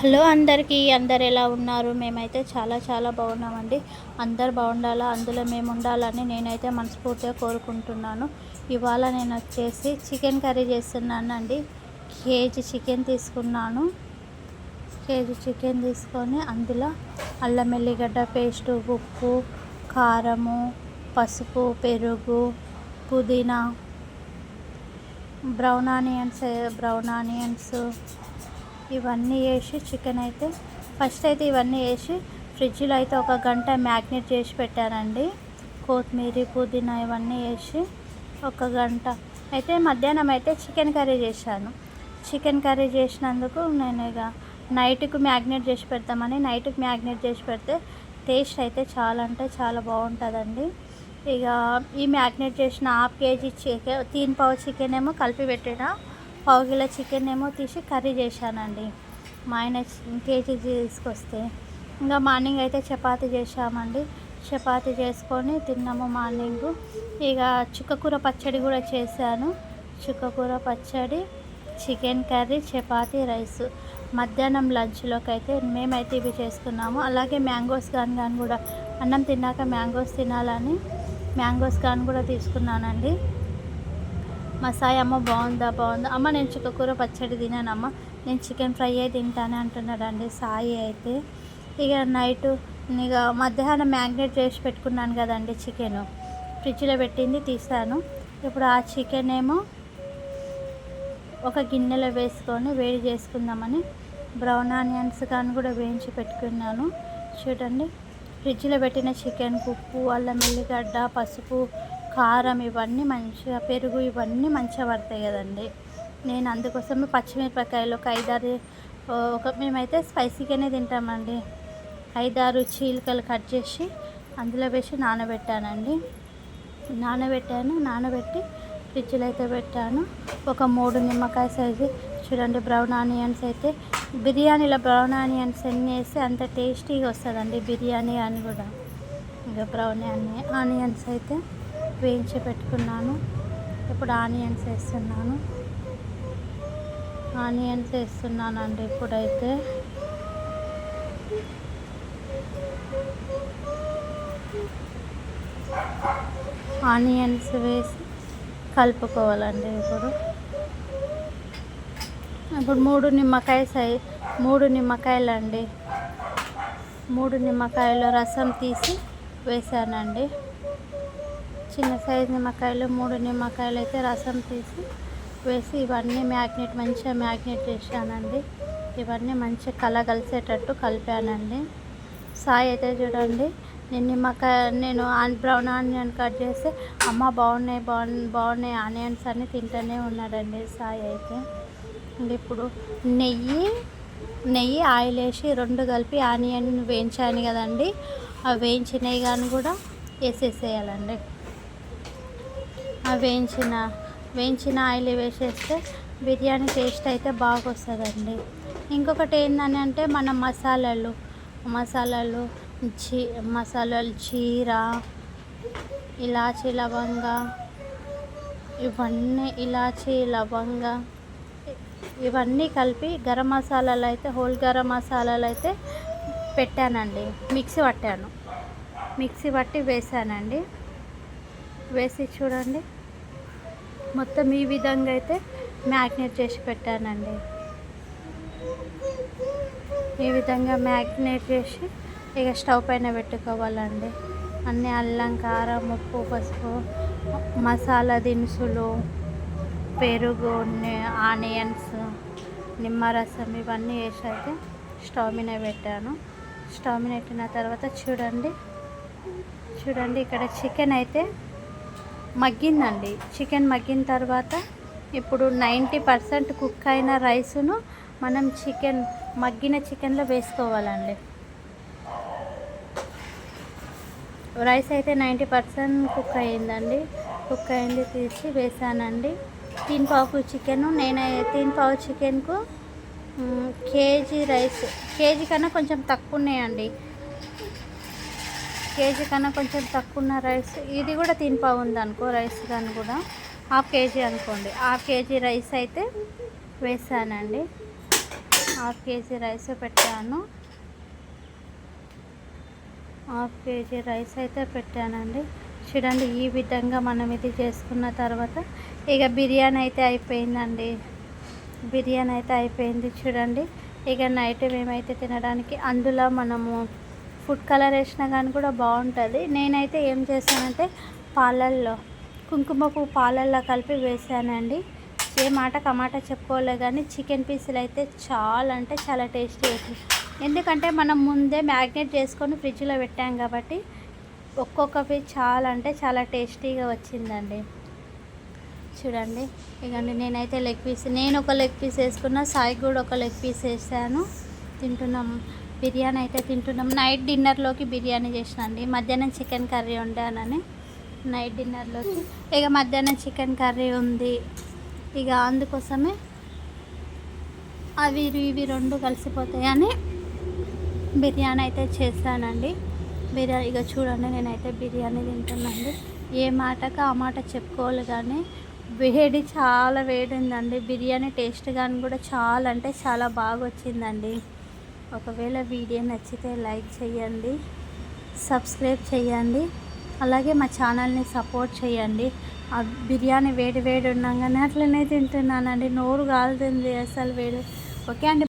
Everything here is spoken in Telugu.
హలో అందరికీ అందరు ఎలా ఉన్నారు? మేమైతే చాలా చాలా బాగున్నామండి. అందరు బాగుండాలా? అందులో మేము ఉండాలని నేనైతే మనస్ఫూర్తిగా కోరుకుంటున్నాను. ఇవాళ నేను వచ్చేసి చికెన్ కర్రీ చేస్తున్నాను అండి కేజీ చికెన్ తీసుకున్నాను. కేజీ చికెన్ తీసుకొని అందులో అల్లం ఎల్లిగడ్డ పేస్టు ఉప్పు కారము పసుపు పెరుగు పుదీనా బ్రౌన్ ఆనియన్స్ బ్రౌన్ ఆనియన్స్ ఇవన్నీ వేసి చికెన్ అయితే ఫస్ట్ అయితే ఇవన్నీ వేసి ఫ్రిడ్జ్లో అయితే ఒక గంట మ్యాగ్నేట్ చేసి పెట్టానండి. కొత్తిమీర పుదీనా ఇవన్నీ వేసి ఒక గంట. అయితే మధ్యాహ్నం అయితే చికెన్ కర్రీ చేశాను. చికెన్ కర్రీ చేసినందుకు నేను ఇక నైట్కి మ్యాగ్నేట్ చేసి పెడతామని నైట్కి మ్యాగ్నేట్ చేసి పెడితే టేస్ట్ అయితే చాలా అంటే చాలా బాగుంటుందండి. ఇక ఈ మ్యాగ్నేట్ చేసిన హాఫ్ కేజీ చికెన్ తీన్ పావు చికెన్ ఏమో కలిపి పెట్టిన. పావు కిలో చికెన్ ఏమో తీసి కర్రీ చేశానండి. మా ఆయన కేజీ తీసుకొస్తే. ఇంకా మార్నింగ్ అయితే చపాతి చేసామండి చపాతి చేసుకొని తిన్నాము మార్నింగ్. ఇక చుక్కకూర పచ్చడి కూడా చేశాను. చుక్కకూర పచ్చడి చికెన్ కర్రీ చపాతి రైస్. మధ్యాహ్నం లంచ్లోకి అయితే మేమైతే ఇవి చేసుకున్నాము. అలాగే మ్యాంగోస్ కానీ కానీ కూడా. అన్నం తిన్నాక మ్యాంగోస్ తినాలని మ్యాంగోస్ కానీ కూడా తీసుకున్నానండి. మా సాయి అమ్మ బాగుందా బాగుందా? అమ్మ నేను చుక్కకూర పచ్చడి తినానమ్మ. నేను చికెన్ ఫ్రై అయితే తింటానే అంటున్నాడండి సాయి అయితే. ఇక నైట్ ఇక మధ్యాహ్నం మ్యాగ్నేట్ చేసి పెట్టుకున్నాను కదండి చికెన్. ఫ్రిడ్జ్లో పెట్టింది తీసాను. ఇప్పుడు ఆ చికెన్ ఏమో ఒక గిన్నెలో వేసుకొని వేడి చేసుకుందామని బ్రౌన్ ఆనియన్స్ కానీ కూడా వేయించి పెట్టుకున్నాను. చూడండి ఫ్రిడ్జ్లో పెట్టిన చికెన్ ఉప్పు అల్లం ఎల్లిగడ్డ పసుపు కారం ఇవన్నీ మంచిగా పెరుగు ఇవన్నీ మంచిగా పడతాయి కదండి. నేను అందుకోసమే పచ్చిమిరపకాయలు ఒక ఐదారు ఒక మేమైతే స్పైసీగానే తింటామండి. ఐదారు చీలికలు కట్ చేసి అందులో వేసి నానబెట్టానండి. నానబెట్టాను నానబెట్టి ఫ్రిడ్జ్లో అయితే పెట్టాను. ఒక మూడు నిమ్మకాయ సైజు చూడండి బ్రౌన్ ఆనియన్స్ అయితే బిర్యానీలో బ్రౌన్ ఆనియన్స్ ఎన్ని వేస్తే అంత టేస్టీగా వస్తుందండి బిర్యానీ అని కూడా. ఇంకా బ్రౌన్ ఆనియన్స్ అయితే వేయించి పెట్టుకున్నాను ఇప్పుడు ఆనియన్స్ వేస్తున్నాను. ఆనియన్స్ వేస్తున్నానండి ఇప్పుడైతే. ఆనియన్స్ వేసి కలుపుకోవాలండి ఇప్పుడు. ఇప్పుడు మూడు నిమ్మకాయ సై మూడు నిమ్మకాయలు అండి మూడు నిమ్మకాయల రసం తీసి వేసానండి. చిన్న సైజు నిమ్మకాయలు మూడు నిమ్మకాయలు అయితే రసం తీసి వేసి ఇవన్నీ మ్యాగ్నెట్ మంచిగా మ్యాగ్నెట్ చేశానండి. ఇవన్నీ మంచిగా కలగలిసేటట్టు కలిపానండి. సాయి అయితే చూడండి నేను నిమ్మకాయ నేను బ్రౌన్ ఆనియన్ కట్ చేస్తే అమ్మ బాగున్నాయి బాగు బాగున్నాయి ఆనియన్స్ అన్నీ తింటూనే ఉన్నాడండి సాయి అయితే. ఇప్పుడు నెయ్యి నెయ్యి ఆయిల్ వేసి రెండు కలిపి ఆనియన్ వేయించాను కదండి. ఆ వేయించినవి కానీ కూడా వేసేసేయాలండి. వేయించిన వేయించిన ఆయిల్ వేసేస్తే బిర్యానీ టేస్ట్ అయితే బాగా వస్తుందండి ఇంకొకటి ఏంటని అంటే మన మసాలాలు మసాలాలు జీ మసాలాలు జీర ఇలాచి లవంగ ఇవన్నీ ఇలాచి లవంగ ఇవన్నీ కలిపి గరం మసాలాలు అయితే హోల్ గరం మసాలాలు అయితే పెట్టానండి. మిక్సీ పట్టాను. మిక్సీ పట్టి వేసానండి. వేసి చూడండి. మొత్తం ఈ విధంగా అయితే మ్యాగ్నేట్ చేసి పెట్టానండి. ఈ విధంగా మ్యాగ్నేట్ చేసి ఇక స్టవ్ పైన పెట్టుకోవాలండి. అన్నీ అల్లం కారం ఉప్పు పసుపు మసాలా దినుసులు పెరుగు ఆనియన్స్ నిమ్మరసం ఇవన్నీ వేసాక స్టవ్ మీద పెట్టాను. స్టవ్ మీద పెట్టిన తర్వాత చూడండి. చూడండి ఇక్కడ చికెన్ అయితే మగ్గిందండి. చికెన్ మగ్గిన తర్వాత ఇప్పుడు నైంటీ పర్సెంట్ కుక్ అయిన రైసును మనం చికెన్ మగ్గిన చికెన్లో వేసుకోవాలండి. రైస్ అయితే నైంటీ పర్సెంట్ కుక్ అయ్యిందండి కుక్ అయింది తీసి వేసానండి. తీన్ పావు చికెన్ నేను తీన్ పావు చికెన్కు కేజీ రైస్ కేజీ కన్నా కొంచెం తక్కువ ఉన్నాయండి. కేజీ కన్నా కొంచెం తక్కువ ఉన్న రైస్. ఇది కూడా తినిపా ఉందనుకో ఉంది అనుకో రైస్ దాన్ని కూడా. హాఫ్ కేజీ అనుకోండి. హాఫ్ కేజీ రైస్ అయితే వేసానండి. హాఫ్ కేజీ రైస్ పెట్టాను. హాఫ్ కేజీ రైస్ అయితే పెట్టానండి. చూడండి ఈ విధంగా మనం ఇది చేసుకున్న తర్వాత ఇక బిర్యానీ అయితే అయిపోయిందండి. బిర్యానీ అయితే అయిపోయింది చూడండి. ఇక నైట్ మేమైతే తినడానికి అందులో మనము ఫుడ్ కలర్ వేసినా కానీ కూడా బాగుంటుంది. నేనైతే ఏం చేశానంటే పాలల్లో కుంకుమ పువ్వు పాలల్లో కలిపి వేసానండి. ఏ మాట కమాట చెప్పుకోలే కానీ చికెన్ పీసులు అయితే చాలా అంటే చాలా టేస్టీ అవుతుంది ఎందుకంటే మనం ముందే మ్యాగ్నేట్ చేసుకొని ఫ్రిడ్జ్లో పెట్టాం కాబట్టి ఒక్కొక్క పీస్ చాలా అంటే చాలా టేస్టీగా వచ్చిందండి. చూడండి ఇకండి నేనైతే లెగ్ పీస్ నేను ఒక లెగ్ పీస్ వేసుకున్నా సాయి కూడా ఒక లెగ్ పీస్ వేసాను. తింటున్నాం. బిర్యానీ అయితే తింటున్నాం. నైట్ డిన్నర్లోకి బిర్యానీ చేసిన అండి. మధ్యాహ్నం చికెన్ కర్రీ వండానని నైట్ డిన్నర్లోకి. ఇక మధ్యాహ్నం చికెన్ కర్రీ ఉంది. ఇక అందుకోసమే అవి ఇవి రెండు కలిసిపోతాయని బిర్యానీ అయితే చేశానండి. బిర్యానీ ఇక చూడండి నేనైతే బిర్యానీ తింటున్నాను ఏ మాటకు ఆ మాట చెప్పుకోవాలి కానీ వేడి చాలా వేడి ఉందండి. బిర్యానీ టేస్ట్ కానీ కూడా చాలా అంటే చాలా బాగా వచ్చిందండి ఒకవేళ వీడియో నచ్చితే లైక్ చేయండి సబ్స్క్రైబ్ చేయండి అలాగే మా ఛానల్ని సపోర్ట్ చేయండి. ఆ బిర్యానీ వేడి వేడి ఉండగానే అట్లనే తింటున్నానండి. నోరు కాలుతుంది అసలు వేడి. ఓకే అండి